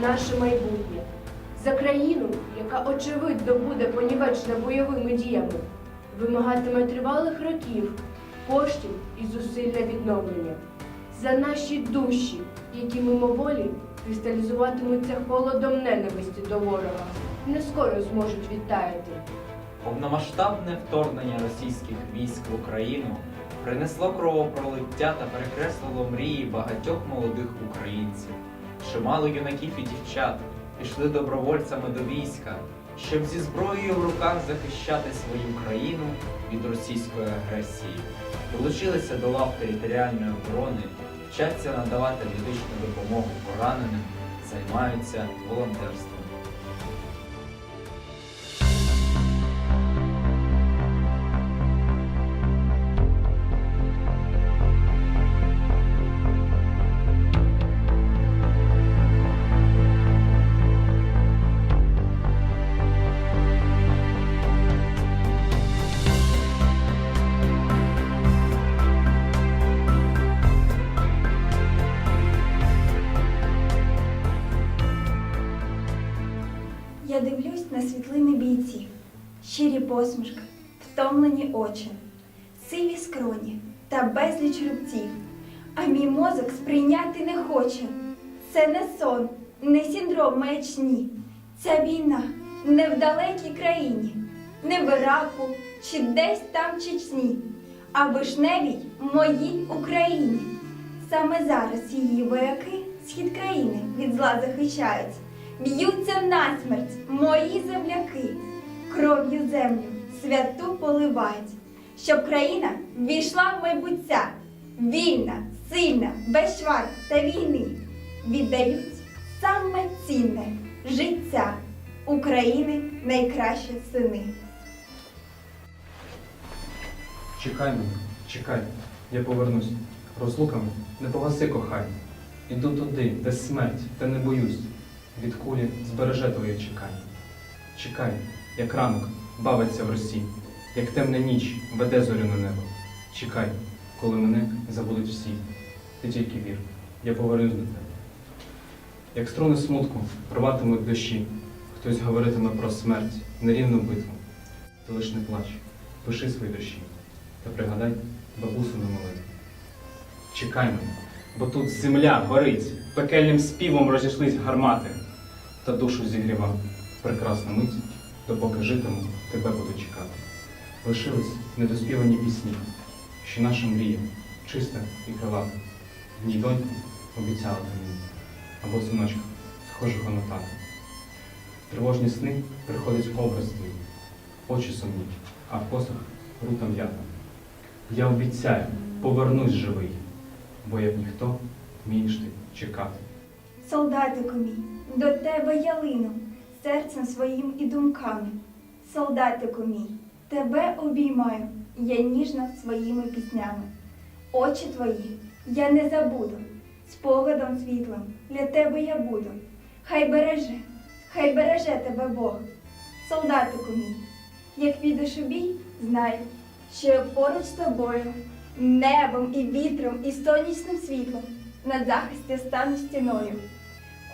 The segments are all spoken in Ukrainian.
наше майбутнє, за країну, яка очевидно буде понівечена бойовими діями, вимагатиме тривалих років, коштів і зусилля відновлення, за наші душі, які мимоволі кристалізуватимуться холодом ненависті до ворога, не скоро зможуть відтаяти. Повномасштабне вторгнення російських військ в Україну принесло кровопролиття та перекреслило мрії багатьох молодих українців. Чимало юнаків і дівчат пішли добровольцями до війська, щоб зі зброєю в руках захищати свою країну від російської агресії. Долучилися до лав територіальної оборони, вчаться надавати медичну допомогу пораненим, займаються волонтерством. Щирі посмішки, втомлені очі, сиві скроні та безліч рубців. А мій мозок сприйняти не хоче. Це не сон, не синдром маячні. Ця війна не в далекій країні, не в Іраку чи десь там Чечні, а вишневій моїй Україні. Саме зараз її вояки схід країни від зла захищають. Б'ються насмерть мої земляки, кров'ю землю святу поливають, щоб країна ввійшла в майбуття, вільна, сильна, без швар та війни. Віддають саме цінне життя України найкращі сини. Чекай мене, чекай, я повернусь. Розлуками не погаси кохання. Іду туди, де смерть, та не боюсь. Від кулі збереже твоє чекання. Чекай, як ранок бавиться в росі, як темна ніч веде зорю на небо. Чекай, коли мене забудуть всі. Ти тільки вір, я повернусь до тебе. Як струни смутку рватимуть душі, хтось говоритиме про смерть, нерівну битву. Ти лиш не плач, пиши свої душі та пригадай бабусу на молитву. Чекай мене, бо тут земля горить, пекельним співом розійшлись гармати, та душу зігрівав прекрасна мить, допоки житиму, тебе буду чекати. Лишились недоспівані пісні, що наша мрія чиста і крилата. В ній доньку обіцяла ти мені, або синочка, схожого на тата. Тривожні сни приходить образ твій, очі сумні, а посох рута м'ята. Я обіцяю, повернусь живий, бо як ніхто вмієш ти чекати. Солдатику мій, до тебе я серцем своїм і думками. Солдатику мій, тебе обіймаю, я ніжно своїми піснями. Очі твої я не забуду, спогадом світлим для тебе я буду. Хай береже, хай береже тебе Бог. Солдатику мій, як підеш у бій, знай, що я поруч з тобою, небом і вітром, і сонячним світлом на захисті стану стіною.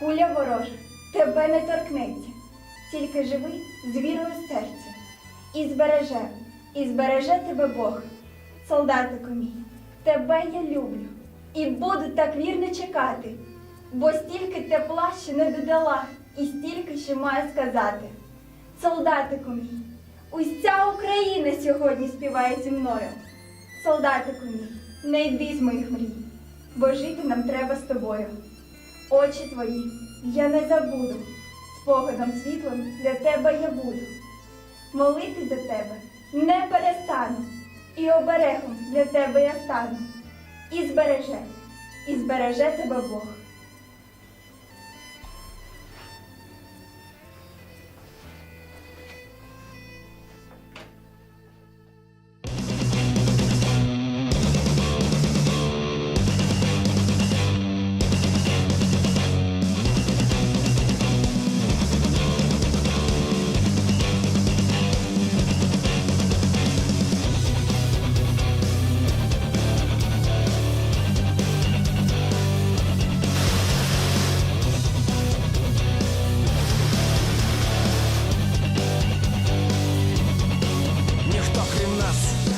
Куля ворожа тебе не торкнеться, тільки живи з вірою в серці. І збереже, і збереже тебе Бог. Солдатику мій, тебе я люблю і буду так вірно чекати, бо стільки тепла ще не додала, і стільки ще маю сказати. Солдатику мій, уся Україна сьогодні співає зі мною. Солдатику мій, не йди з моїх мрій, бо жити нам треба з тобою. Очі твої я не забуду, спогадом світлим для тебе я буду. Молити за тебе не перестану, і оберегом для тебе я стану. І збереже, і збереже тебе Бог.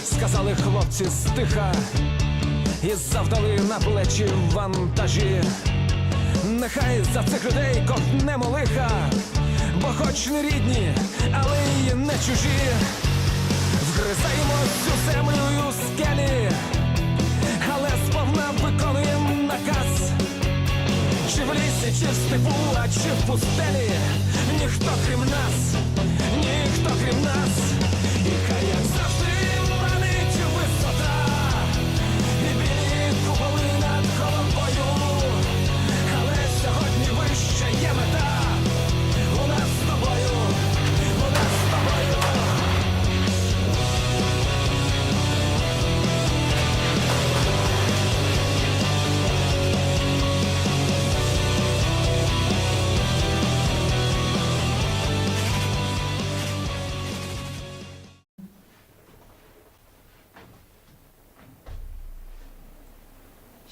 Сказали хлопці стиха, і завдали на плечі вантажі. Нехай за цих людей ковтнемо лиха, бо хоч не рідні, але й не чужі. Вгризаємось у землю у скелі, але сповна виконуємо наказ. Чи в лісі, чи в степу, а чи в пустелі, ніхто крім нас, ніхто крім нас,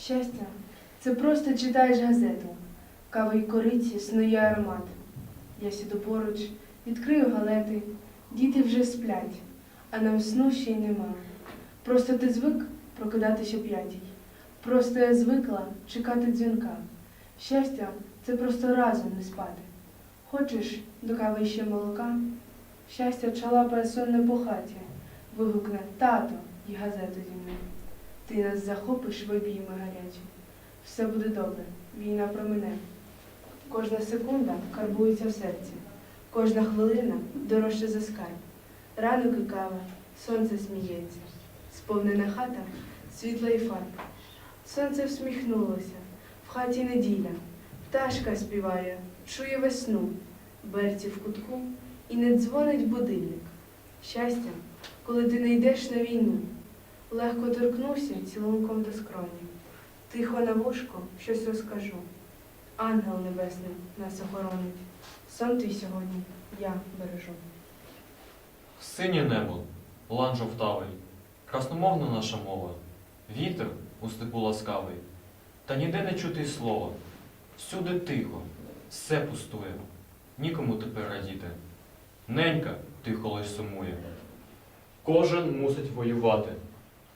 Щастя, це просто читаєш газету. Кава й кориці снує аромат. Я сіду поруч, відкрию галети, діти вже сплять, а нам сну ще й нема. Просто ти звик прокидатися п'ятій. Просто я звикла чекати дзвінка. Щастя, це просто разом не спати. Хочеш до кави ще молока? Щастя чалапає сонне по хаті, вигукне тато і газету зімне. Ти нас захопиш в обійми гарячі. Все буде добре, війна промине. Кожна секунда карбується в серці, кожна хвилина дорожча за скарб. Ранок і кава, сонце сміється, сповнена хата, світла і фарб. Сонце всміхнулося, в хаті неділя, пташка співає, чує весну, берці в кутку і не дзвонить будильник. Щастя, коли ти не йдеш на війну. Легко торкнувся цілунком до скроні. Тихо на вушко щось розкажу. Ангел небесний нас охоронить. Сон твій сьогодні я бережу. Синє небо, лан жовтавий, красномовна наша мова, вітер у степу ласкавий, та ніде не чути слова. Всюди тихо, все пустує, нікому тепер радіти. Ненька тихо лиш сумує. Кожен мусить воювати,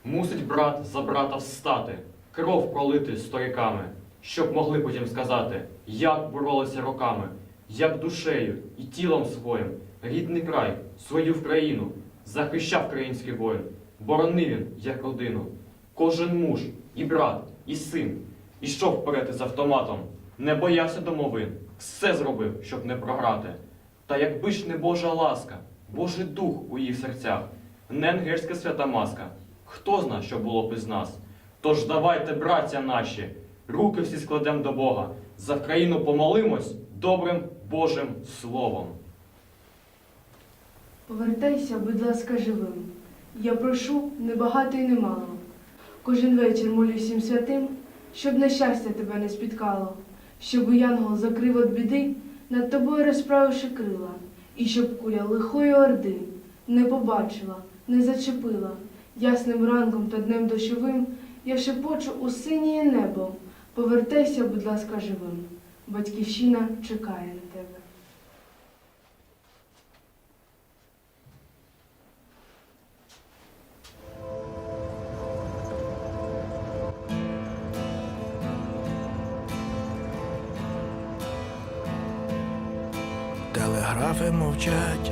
мусить брат за брата встати, кров пролити сторіками, щоб могли потім сказати, як боролися роками, як душею і тілом своїм рідний край, свою Вкраїну захищав український воїн, боронив він як родину. Кожен муж, і брат, і син ішов вперед із автоматом, не боявся домовин, все зробив, щоб не програти. Та якби ж не Божа ласка, Божий дух у їх серцях, не ангельська свята маска, хто зна, що було б із нас? Тож давайте, браття наші, руки всі складем до Бога, за Вкраїну помолимось добрим Божим Словом. Повертайся, будь ласка, живим. Я прошу небагато і немало. Кожен вечір молю святим, щоб нещастя тебе не спіткало, щоб янгол закрив від біди, над тобою розправивши крила, і щоб куля лихої орди не побачила, не зачепила. Ясним ранком та днем дощовим я шепочу у синє небо. Повертайся, будь ласка, живим. Батьківщина чекає на тебе. Телеграфи мовчать,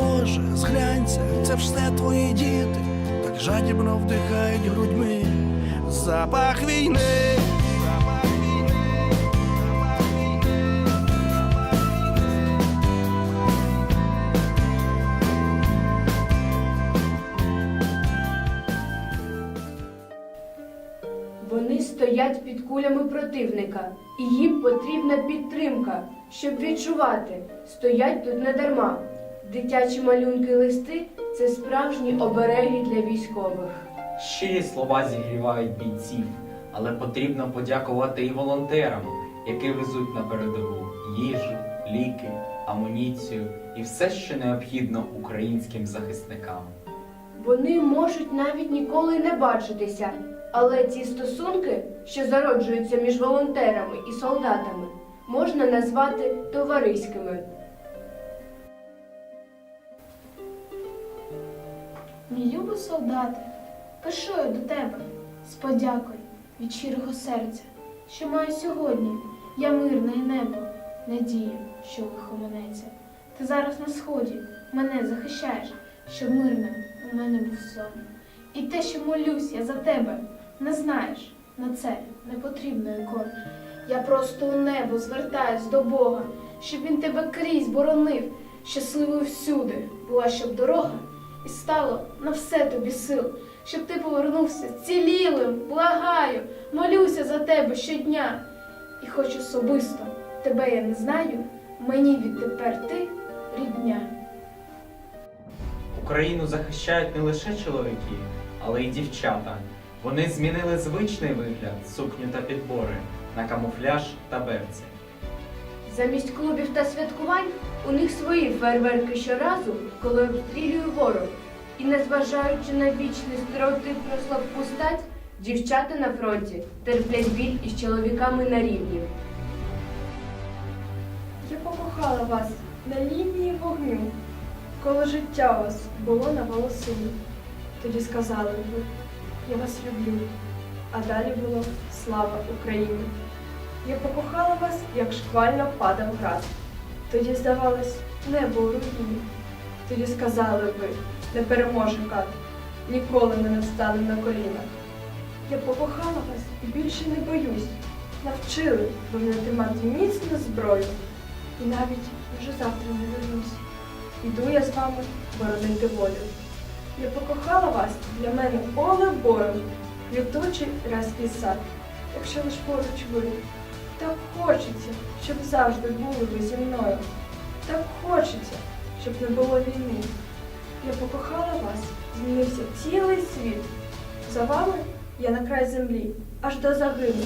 Боже, зглянься, це все твої діти, так жадібно вдихають грудьми запах війни. Вони стоять під кулями противника, і їм потрібна підтримка, щоб відчувати, стоять тут не дарма. Дитячі малюнки листи це справжні обереги для військових. Щирі слова зігрівають бійців, але потрібно подякувати і волонтерам, які везуть на передову їжу, ліки, амуніцію і все, що необхідно українським захисникам. Вони можуть навіть ніколи не бачитися, але ці стосунки, що зароджуються між волонтерами і солдатами, можна назвати товариськими. Мій любий солдате, пишую до тебе з подякою від щирого серця, що маю сьогодні я мирне небо, надію, що лихо минеться. Ти зараз на сході мене захищаєш, щоб мирним у мене був сон. І те, що молюсь я за тебе, не знаєш, на це не потрібно ікон. Я просто у небо звертаюсь до Бога, щоб він тебе крізь боронив, щасливою всюди була, щоб дорога і стало на все тобі сил, щоб ти повернувся цілілим, благаю, молюся за тебе щодня. І хоч особисто тебе я не знаю, мені відтепер ти рідня. Україну захищають не лише чоловіки, але й дівчата. Вони змінили звичний вигляд, сукню та підбори на камуфляж та берці. Замість клубів та святкувань у них свої фейерверки щоразу, коли обстрілює ворог. І незважаючи на вічний стереотип про слабку стать, дівчата на фронті терплять біль із чоловіками на рівні. Я покохала вас на лінії вогню, коли життя у вас було на волосині. Тоді сказали ви, я вас люблю, а далі було слава Україні. Я покохала вас, як шквально падав град. Тоді, здавалось, небо у руїні. Тоді сказали ви, не переможе кат, ніколи не встанемо на коліна. Я покохала вас і більше не боюсь. Навчили мене тримати міцно зброю. І навіть вже завтра не вернусь. Іду я з вами боронити волю. Я покохала вас для мене поле бою, квітучий райський сад, якщо лиш поруч ви. Так хочеться, щоб завжди були ви зі мною. Так хочеться, щоб не було війни. Я покохала вас, змінився цілий світ. За вами я на край землі, аж до загину.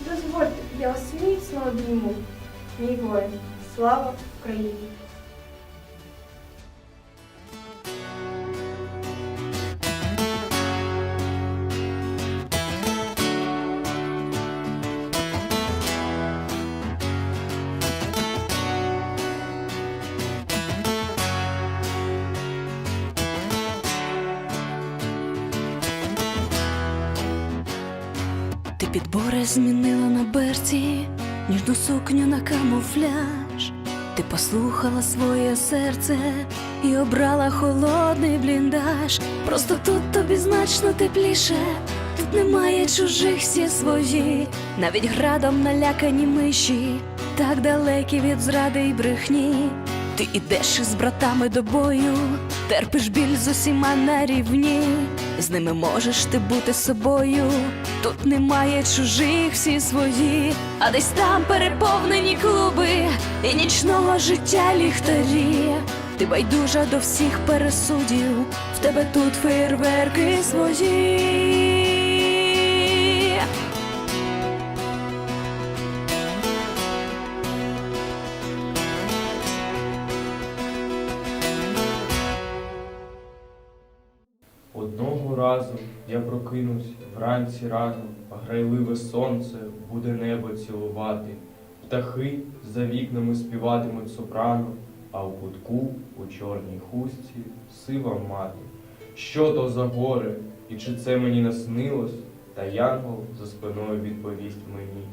Дозвольте, я вас міцно обійму. Мій воїн, слава Україні! Змінила на берці, ніжну сукню на камуфляж. Ти послухала своє серце і обрала холодний бліндаж. Просто тут тобі значно тепліше, тут немає чужих всі свої, навіть градом налякані миші, так далекі від зради й брехні. Ти ідеш із братами до бою, терпиш біль з усіма на рівні, з ними можеш ти бути собою. Тут немає чужих, всі свої, а десь там переповнені клуби і нічного життя ліхтарі. Ти байдужа до всіх пересудів, в тебе тут фейерверки свої. Я прокинусь вранці рано, грайливе сонце буде небо цілувати. Птахи за вікнами співатимуть сопрано, а в кутку у чорній хустці сива мати. Що то за горе, і чи це мені наснилось? Та янгол за спиною відповість мені.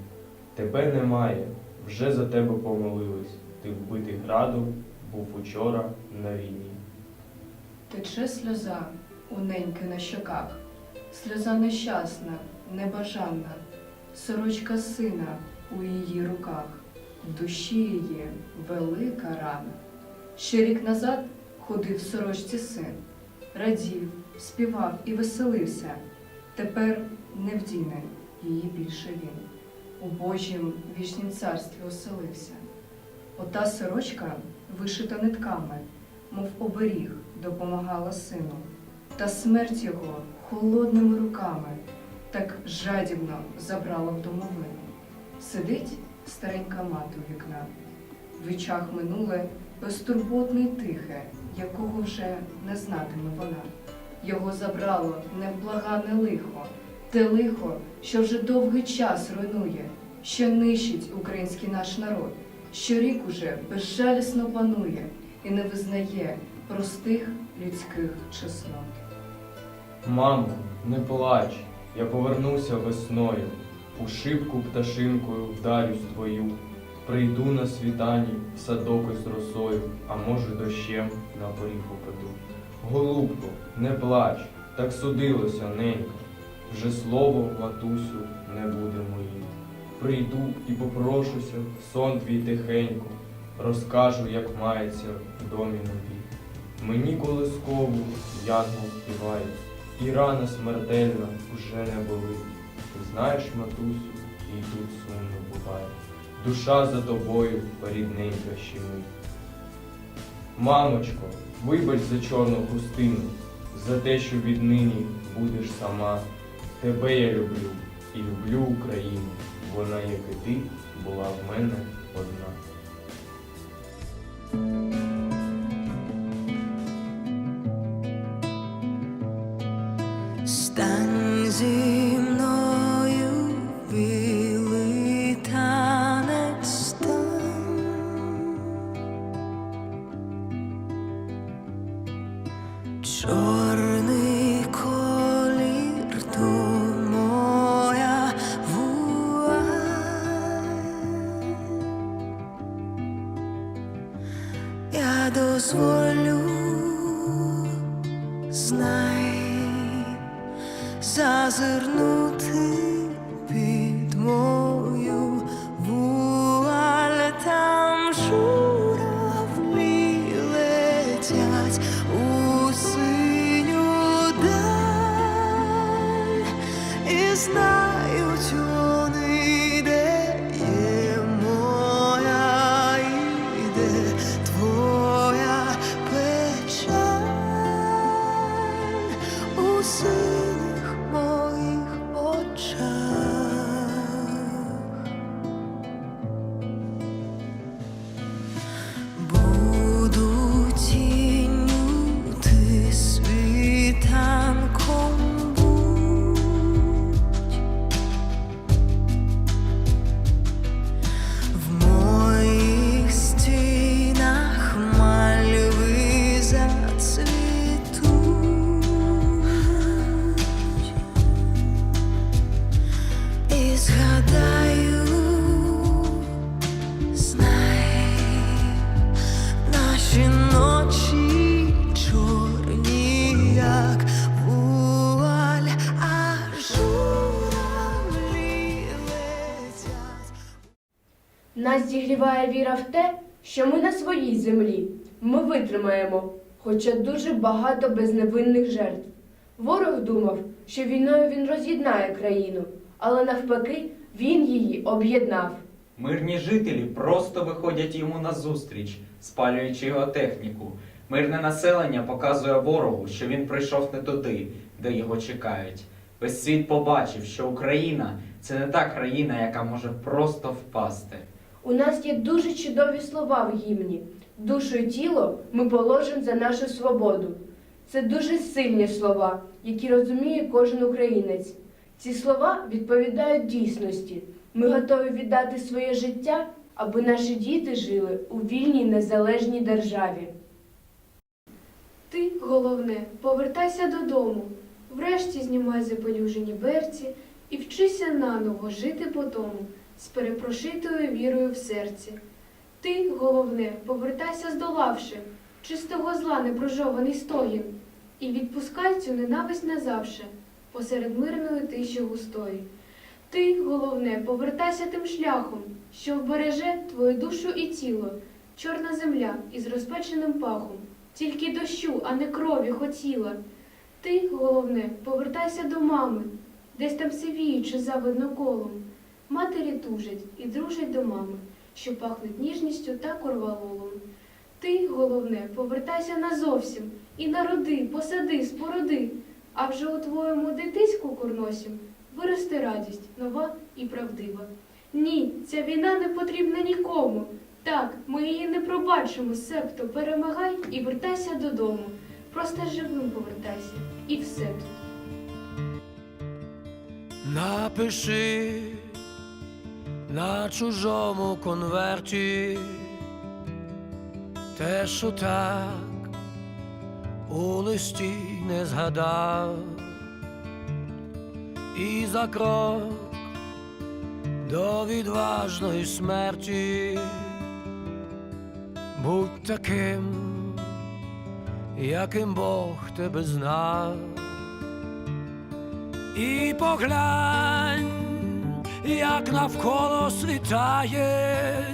Тебе немає, вже за тебе помолились. Ти вбитий градом був учора на війні. Тече сльоза у неньки на щоках, сльоза нещасна, небажанна, сорочка сина у її руках, в душі її велика рана. Ще рік назад ходив в сорочці син, радів, співав і веселився. Тепер не вдіне її більше він. У Божім вічнім царстві оселився. Ота сорочка вишита нитками, мов оберіг, допомагала сину. Та смерть його холодними руками, так жадібно забрала в домовину. Сидить старенька мати у вікна, в очах минуле безтурботне й тихе, якого вже не знатиме вона. Його забрало невблагане лихо, те лихо, що вже довгий час руйнує, що нищить український наш народ, що рік уже безжалісно панує і не визнає простих людських чеснот. Мамо, не плач, я повернуся весною, у шибку пташинкою вдарюсь твою, прийду на світанні в садок із росою, а може дощем на поріг упаду. Голубко, не плач, так судилося, ненька, вже слово, матусю, не буде моїм. Прийду і попрошуся в сон твій тихенько, розкажу, як мається в домі нові. Мені колискову янгол співає, і рана смертельна уже не болить. Ти знаєш, матусю, і тут сумно буває. Душа за тобою рідненька щемить. Мамочко, вибач за чорну хустину, за те, що віднині будеш сама. Тебе я люблю і люблю Україну. Вона, як і ти, була в мене одна. Дозволю, знай, зазирнути витримаємо, хоча дуже багато безневинних жертв. Ворог думав, що війною він роз'єднає країну, але навпаки він її об'єднав. Мирні жителі просто виходять йому назустріч, спалюючи його техніку. Мирне населення показує ворогу, що він прийшов не туди, де його чекають. Весь світ побачив, що Україна це не та країна, яка може просто впасти. У нас є дуже чудові слова в гімні. Душу і тіло ми положимо за нашу свободу. Це дуже сильні слова, які розуміє кожен українець. Ці слова відповідають дійсності. Ми готові віддати своє життя, аби наші діти жили у вільній незалежній державі. Ти, головне, повертайся додому, врешті знімай запелюжені берці і вчися наново жити по тому, з перепрошитою вірою в серці. Ти, головне, повертайся здолавши чистого зла непрожований стогін, і відпускай цю ненависть назавше посеред мирної тиші густої. Ти, головне, повертайся тим шляхом, що вбереже твою душу і тіло, чорна земля із розпеченим пахом, тільки дощу, а не крові хотіла. Ти, головне, повертайся до мами, десь там сивіючи завидно колом. Матері тужать і дружать до мами, що пахнуть ніжністю та корвалолом. Ти, головне, повертайся назовсім і народи, посади, спороди А вже у твоєму дитиську курносім виросте радість нова і правдива. Ні, ця війна не потрібна нікому. Так, ми її не пробачимо, себто перемагай і вертайся додому. Просто живим повертайся, і все тут. Напиши на чужому конверті. Те, що так у листі не згадав, і за крок до відважної смерті. Будь таким, яким Бог тебе знав. І поглянь, як навколо світає,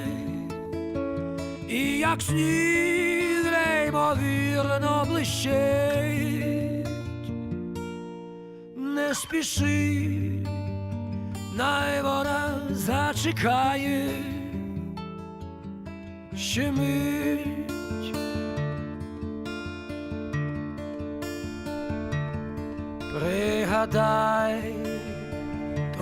і як сніг неймовірно блищить, не спіши, най вона зачекає, ще мить. Пригадай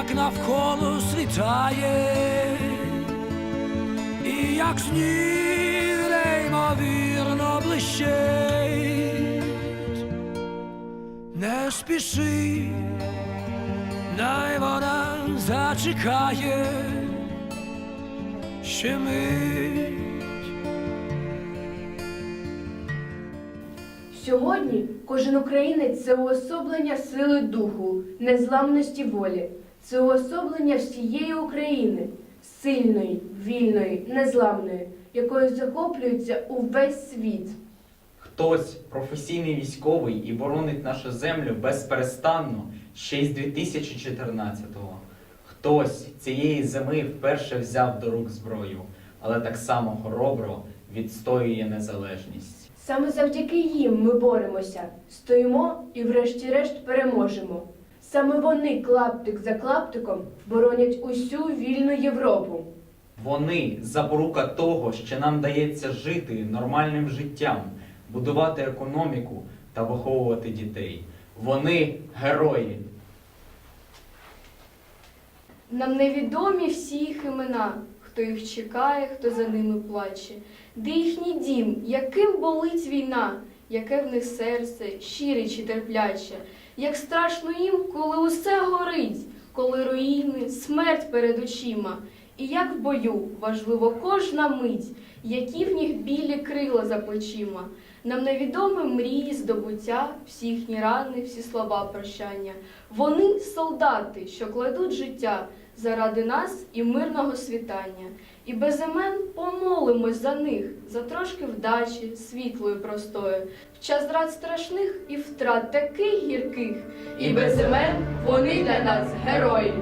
як навколо світає, і як сніг неймовірно блищить, не спіши, най вона зачекає, ще мить. Сьогодні кожен українець це уособлення сили духу, незламності волі, це уособлення всієї України, сильної, вільної, незламної, якою захоплюється увесь світ. Хтось професійний військовий і боронить нашу землю безперестанно ще й з 2014-го. Хтось цієї зими вперше взяв до рук зброю, але так само хоробро відстоює незалежність. Саме завдяки їм ми боремося, стоїмо і врешті-решт переможемо. Саме вони клаптик за клаптиком боронять усю вільну Європу. Вони запорука того, що нам дається жити нормальним життям, будувати економіку та виховувати дітей. Вони герої. Нам невідомі всі їх імена, хто їх чекає, хто за ними плаче. Де їхній дім, яким болить війна, яке в них серце, щире чи терпляче, як страшно їм, коли усе горить, коли руїни, смерть перед очима. І як в бою важливо кожна мить, які в них білі крила за плечима. Нам невідомі мрії, здобуття, всі їхні рани, всі слова прощання. Вони солдати, що кладуть життя заради нас і мирного світання. І без імен помолимось за них, за трошки вдачі, світлої простої, в час зрад страшних і втрат таких гірких. І без імен вони для нас герої.